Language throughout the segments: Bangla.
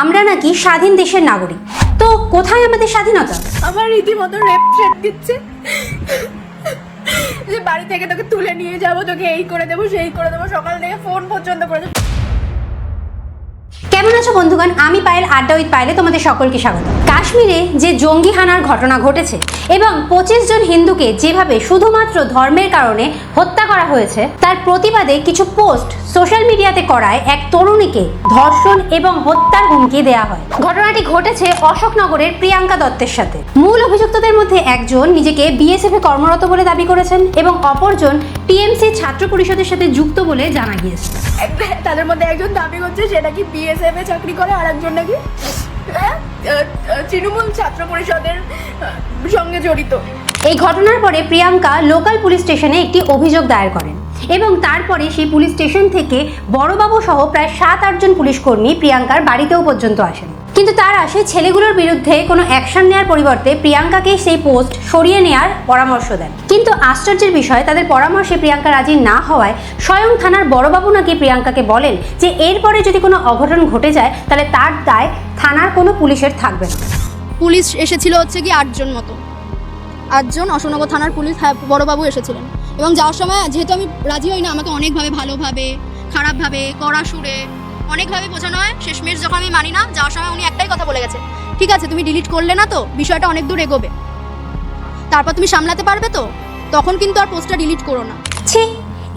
আমরা নাকি স্বাধীন দেশের নাগরিক। তো কোথায় আমাদের স্বাধীনতা? আমার রীতিমতো রেপ থ্রেট দিচ্ছে। যে বাড়ি থেকে তোকে তুলে নিয়ে যাব, তোকে এই করে দেবো, সেই করে দেবো, সকাল থেকে ফোন পর্যন্ত করে দেবো। কেমন আছো বন্ধুগণ? আমি পায়েল, আড্ডা উইথ পায়েলে তোমাদের সকলকে স্বাগত। কাশ্মীরে যে জঙ্গি হানার ঘটনা ঘটেছে এবং পঁচিশ জন হিন্দুকে যেভাবে শুধুমাত্র ধর্মের কারণে হত্যা করা হয়েছে, তার প্রতিবাদে কিছু পোস্ট সোশ্যাল মিডিয়াতে করায় এক তরুণীকে ধর্ষণ এবং হত্যার হুমকি দেওয়া হয়। ঘটনাটি ঘটেছে অশোকনগরের প্রিয়াঙ্কা দত্তের সাথে। মূল অভিযুক্তদের মধ্যে একজন নিজেকে বিএসএফ এ কর্মরত বলে দাবি করেছেন এবং অপরজন টিএমসি ছাত্র পরিষদের সাথে যুক্ত বলে জানা গিয়েছে। তাদের মধ্যে একজন দাবি করছে সে নাকি বিএসএফ এ চাকরি করে আর একজন নাকি আহ, তৃণমূল ছাত্র পরিষদের সঙ্গে জড়িত। এই ঘটনার পরে প্রিয়াঙ্কা লোকাল পুলিশ স্টেশনে একটি অভিযোগ দায়ের করেন। এবং তারপরে সেই পুলিশ স্টেশন থেকে বড়বাবু সহ প্রায় সাত আটজন পুলিশ কর্মী প্রিয়াঙ্কার বাড়িতেও পর্যন্ত আসেন। কিন্তু তারা সেই ছেলেগুলোর বিরুদ্ধে কোনো অ্যাকশন নেওয়ার পরিবর্তে প্রিয়াঙ্কাকে সেই পোস্ট সরিয়ে নেওয়ার পরামর্শ দেন। কিন্তু আশ্চর্যের বিষয়, তাদের পরামর্শে প্রিয়াঙ্কা রাজি না হওয়ায় স্বয়ং থানার বড়বাবু নাকি প্রিয়াঙ্কাকে বলেন যে এরপরে যদি কোনো অঘটন ঘটে যায়, তাহলে তার দায় থানার কোনো পুলিশের থাকবে না। পুলিশ এসেছিল হচ্ছে কি আটজন মতো। আটজন অশোকনগর থানার পুলিশ হ্যাঁ বড়োবাবু এসেছিলেন। এবং যাওয়ার সময় যেহেতু আমি রাজি হই না, আমাকে অনেকভাবে ভালোভাবে, খারাপভাবে কড়া সুরে অনেকভাবে বোঝানো হয়। শেষমেশ যখন আমি মানি না, যাওয়ার সময় উনি একটাই কথা বলে গেছে, ঠিক আছে, তুমি ডিলিট করলে না তো, বিষয়টা অনেক দূর এগোবে। তারপর তুমি সামলাতে পারবে তো? তখন কিন্তু আর পোস্টটা ডিলিট করো না। ছি,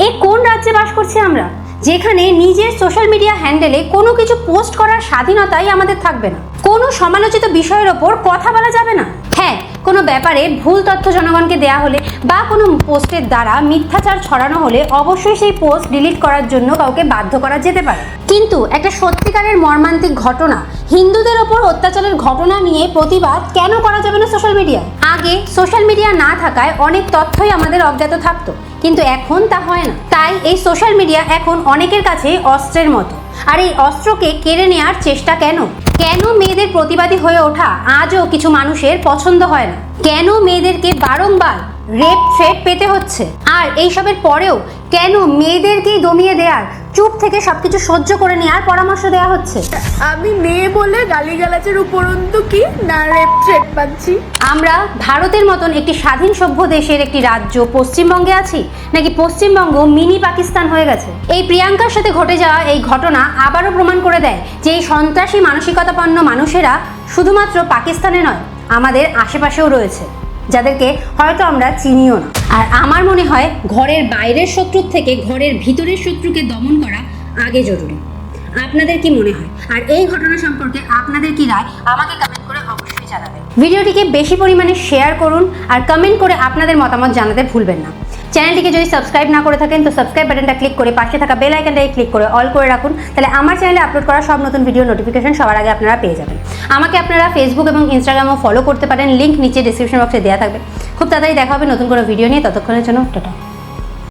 এ কোন রাজ্যে বাস করছি আমরা? যেখানে নিজের সোশ্যাল মিডিয়া হ্যান্ডেলে কোনো কিছু পোস্ট করার স্বাধীনতাই আমাদের থাকবে না। কোনো সমালোচিত বিষয়ের ওপর কথা বলা যাবে না। হ্যাঁ কোনো ব্যাপারে ভুল তথ্য জনগণকে দেয়া হলে বা কোনো পোস্টের দ্বারা মিথ্যাচার ছড়ানো হলে অবশ্যই সেই পোস্ট ডিলিট করার জন্য কাউকে বাধ্য করা যেতে পারে। কিন্তু একটা সত্যিকারের মর্মান্তিক ঘটনা, হিন্দুদের ওপর অত্যাচারের ঘটনা নিয়ে প্রতিবাদ কেন করা যাবে না সোশ্যাল মিডিয়ায় আগে সোশ্যাল মিডিয়া না থাকায় অনেক তথ্যই আমাদের অজ্ঞাত থাকতো, কিন্তু এখন তা হয় না। তাই এই সোশ্যাল মিডিয়া এখন অনেকের কাছে অস্ত্রের মতো। আর এই অস্ত্রকে কেড়ে নেওয়ার চেষ্টা কেন? কেন মেয়েদের প্রতিবাদী হয়ে ওঠা আজও কিছু মানুষের পছন্দ হয় না? কেন মেয়েদেরকে বারংবার রেপ থ্রেট পেতে হচ্ছে? আর এইসবের পরেও কেন মেয়েদেরকেই দমিয়ে দেওয়ার চুপ থেকে সবকিছু সহ্য করে নেওয়ার পরামর্শ দেওয়া হচ্ছে? আমি মেয়ে বলে গালিগালাজের উপরন্তু কি না রেপ থ্রেট পাচ্ছি আমরা ভারতের মতন একটি স্বাধীন সভ্য দেশের একটি রাজ্য পশ্চিমবঙ্গে আছি নাকি পশ্চিমবঙ্গ মিনি পাকিস্তান হয়ে গেছে? এই প্রিয়াঙ্কার সাথে ঘটে যাওয়া এই ঘটনা আবারও প্রমাণ করে দেয় যে এই সন্ত্রাসী মানসিকতাপন্ন মানুষেরা শুধুমাত্র পাকিস্তানে নয় আমাদের আশেপাশেও রয়েছে। যাদেরকে হয়তো আমরা চিনিও না। আর আমার মনে হয় ঘরের বাইরের শত্রুর থেকে ঘরের ভিতরের শত্রুকে দমন করা আগে জরুরি। আপনাদের কি মনে হয়? আর এই ঘটনা সম্পর্কে আপনাদের কি রায়? আমাকে কমেন্ট করে অবশ্যই জানাবেন। ভিডিওটিকে বেশি পরিমাণে শেয়ার করুন আর কমেন্ট করে আপনাদের মতামত জানাতে ভুলবেন না। চ্যানেলটিকে যদি সাবস্ক্রাইব না করে থাকেন, তো সাবস্ক্রাইব বাটনটা ক্লিক করে পাশে থাকা বেল আইকনটাকে ক্লিক করে অল করে রাখুন। তাহলে আমার চ্যানেলে আপলোড করা সব নতুন ভিডিও নোটিফিকেশন সবার আগে আপনারা পেয়ে যাবেন। আমাকে আপনারা ফেসবুক এবং ইনস্টাগ্রামও ফলো করতে পারেন। লিঙ্ক নিচে ডিসক্রিপশন বক্সে দেওয়া থাকবে। খুব তাড়াতাড়ি দেখা হবে নতুন কোনো ভিডিও নিয়ে। ততক্ষণের জন্য টাটা।